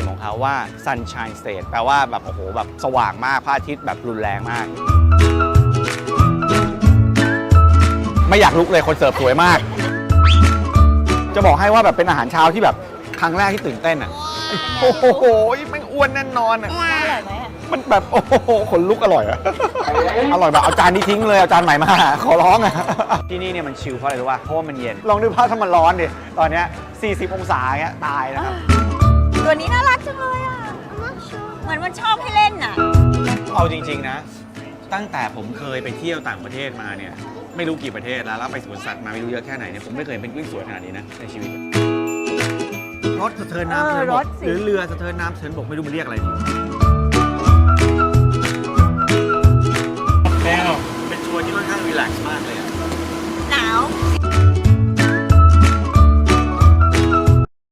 มของเขาว่า sunshine state แปลว่าแบบโอ้โหแบบสว่างมากพระอาทิตย์แบบรุนแรงมาก ไม่อยากลุกเลยคนเสิร์ฟสวยมาก จะบอกให้ว่าแบบเป็นอาหารเช้าที่แบบครั้งแรกที่ตื่นเต้นอะโอ้โหไม่งอ้วนแน่นอนอะอร่อยไหมอะมันแบบโอ้โหขนลุกอร่อยอะอร่อยแบบเอาจานนี้ทิ้งเลยเอาจานใหม่มาขอร้องอะที่นี่เนี่ยมันชิลเพราะอะไรรู้ป่ะเพราะว่ามันเย็น ลองดูภาพถ้ามันร้อนดิตอนเนี้ย40 องศาเงี้ยตายนะครับ ตัวนี้น่ารักจังเลยอะ เหมือนมันชอบให้เล่นน่ะ เอาจริง ๆ นะ ตั้งแต่ผมเคยไปเที่ยวต่างประเทศมาเนี่ย ไม่รู้กี่ประเทศแล้วแล้วไปสวนสัตว์มาไม่รู้เยอะแค่ไหนเนี่ยผมไม่เคยเห็นเป็นกวินสวยขนาดนี้นะในชีวิต รถสะเทินน้ำเออสะเทินบรกถสิ หรือเรือสะเทินน้ำสะเทินบกไม่รู้มันเรียกอะไรแมวเป็นทัวร์ที่ค่อนข้างรีแลกซ์มากเลย